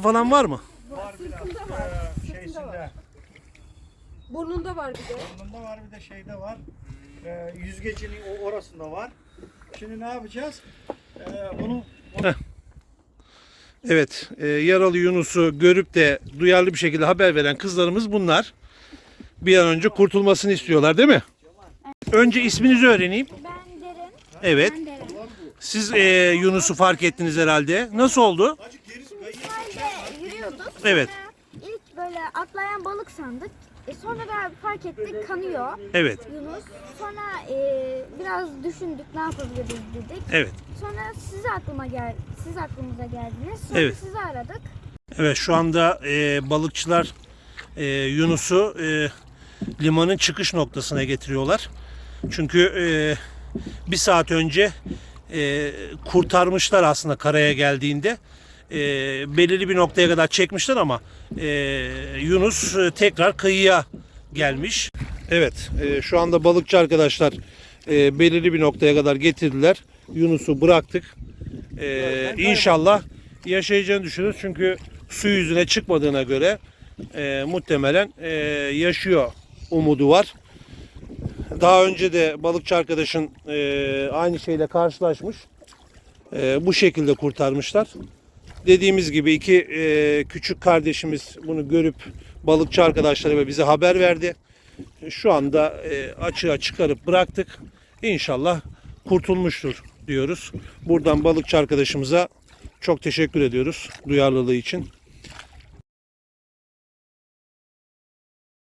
falan var mı? Var var, Ee, sırtında şeysinde. var. Burnunda var bir de. Burnunda var bir de şeyde var. Ee, yüzgecinin o orasında var. Şimdi ne yapacağız? Ee, bunu Evet, e, yaralı Yunus'u görüp de duyarlı bir şekilde haber veren kızlarımız bunlar. Bir an önce kurtulmasını istiyorlar değil mi? Önce isminizi öğreneyim. Ben Derin. Evet. Ben Derin. Siz e, Yunus'u fark ettiniz herhalde. Nasıl oldu? Yürüyorduk. Evet. İlk böyle atlayan balık sandık. E sonra da fark ettik kanıyor Evet. Yunus. Sonra e, biraz düşündük ne yapabiliriz dedik. Evet. Sonra siz aklıma gel siz aklımıza geldiniz. Sonra Evet. sizi aradık. Evet şu anda e, balıkçılar e, Yunus'u e, limanın çıkış noktasına getiriyorlar. Çünkü e, bir saat önce e, kurtarmışlar aslında karaya geldiğinde. E, belirli bir noktaya kadar çekmişler ama e, Yunus e, tekrar kıyıya gelmiş. Evet e, şu anda balıkçı arkadaşlar e, belirli bir noktaya kadar getirdiler. Yunus'u bıraktık. E, inşallah yaşayacağını düşünüyoruz. Çünkü su yüzüne çıkmadığına göre e, muhtemelen e, yaşıyor umudu var. Daha önce de balıkçı arkadaşın e, aynı şeyle karşılaşmış. E, bu şekilde kurtarmışlar. Dediğimiz gibi iki e, küçük kardeşimiz bunu görüp balıkçı arkadaşları ve bize haber verdi. Şu anda e, açığa çıkarıp bıraktık. İnşallah kurtulmuştur diyoruz. Buradan balıkçı arkadaşımıza çok teşekkür ediyoruz duyarlılığı için.